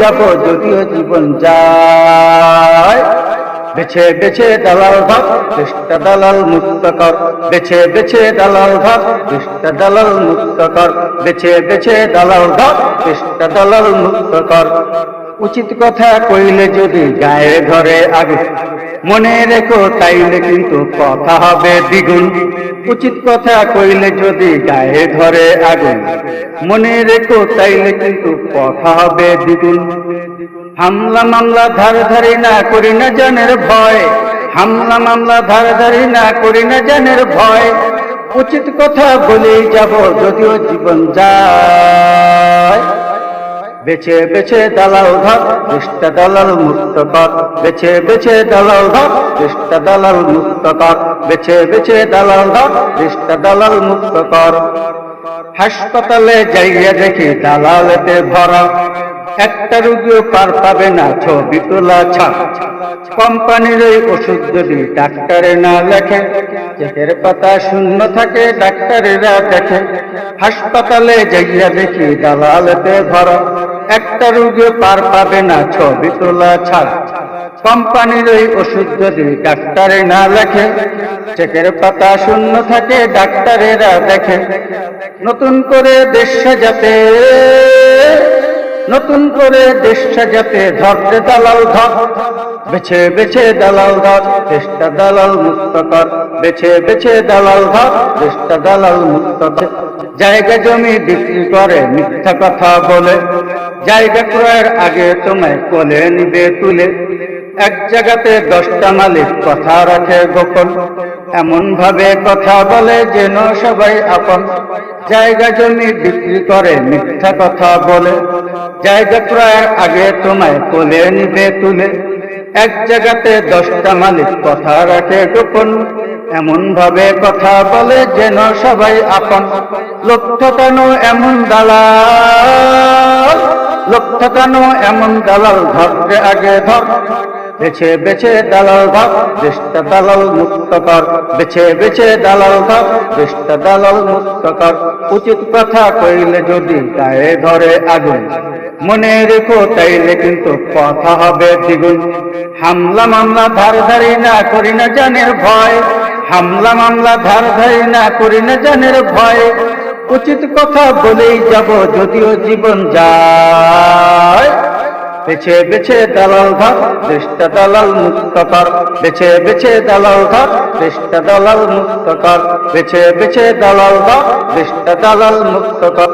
যাব, যদিও জীবন যায়। বেছে বেছে দালাল ভাব কৃষ্ণ দালাল মুক্ত কর। বেছে বেছে দালাল ভাব কৃষ্ণ দালাল মুক্ত কর। বেছে বেছে দালাল ভাব কৃষ্ণ দালাল মুক্ত কর। উচিত কথা কইলে যদি গায়ে ঘরে আগে মনে রেখো তাইলে কিন্তু কথা হবে দ্বিগুণ। উচিত কথা কইলে যদি গায়ে ধরে আগুন। মনে রেখো তাইলে কিন্তু কথা হবে দ্বিগুণ। হামলা মামলা ধার ধারি না করি না জানের ভয়। হামলা মামলা ধার ধারি না করি না জানের ভয়। উচিত কথা বলেই যাব যদিও জীবন যায়। বেছে বেছে দালাল ধর চেষ্টা দালাল মুক্ত কর বেছে বেছে দালাল ধর চেষ্টা দালাল মুক্ত কর বেছে বেছে দালাল ধর চেষ্টা দালাল মুক্ত কর হাসপাতালে যাইয়া দেখি দালালেতে ভরা। একটা রুগীও পার পাবে না, ছবি তোলা ছাপ কোম্পানির ওই ওষুধ যদি ডাক্তারে না লেখে, চেকের পাতা শূন্য থাকে, ডাক্তারেরা দেখে। হাসপাতালে যাইয়া দেখি দালালেতে ভরা। একটা রুগী পার পাবে না, ছবি তোলা ছাড়। কোম্পানির ওই ওষুধ যদি ডাক্তারে না লেখে, চেকের পাতা শূন্য থাকে, ডাক্তারেরা দেখে। নতুন করে দেশ সাজাতে, নতুন করে দেশ সাজাতে ধরতে দালাল ধর। বেছে বেছে দালাল ধর চেষ্টা দালাল মুক্ত কর। বেছে বেছে দালাল ধর চেষ্টা দালাল মুক্ত কর। জায়গা জমি বিক্রি করে মিথ্যা কথা বলে। জায়গা ক্রয়ের আগে তোমায় কোলে নিবে তুলে। এক জায়গাতে দশটা মালিক কথা রাখে গোপন। এমন ভাবে কথা বলে যেন সবাই আপন। জায়গা জমি বিক্রি করে মিথ্যা কথা বলে। জায়গা ক্রয়ের আগে তোমায় কোলে নিবে তুলে। এক জায়গাতে দশটা মালিক কথা রাখে গোপন এমন ভাবে কথা বলে যেন সবাই আপন। লক্ষ্য কেন এমন দালাল? লক্ষ্য কেন এমন দালাল? ধরতে আগে ধর বেছে বেছে দালাল ধর দেশটা দালাল মুক্ত কর বেছে বেছে দালাল ধর দেশটা দালাল মুক্ত কর উচিত কথা কইলে যদি গায়ে ধরে আগুন, মনে রেখো তাইলে কিন্তু কথা হবে দ্বিগুণ। হামলা, মামলা, ধার ধারি না করি না জানের ভয়। হামলা, মামলা, ধার ধারি না করি না জানের ভয়। উচিত কথা বলেই যাব যদিও জীবন যায়। বেছে বেছে দালাল ধর দেশটা দালাল মুক্ত কর। বেছে বেছে দালাল ধর দেশটা দালাল মুক্ত কর। বেছে বেছে দালাল ধর দেশটা দালাল মুক্ত কর।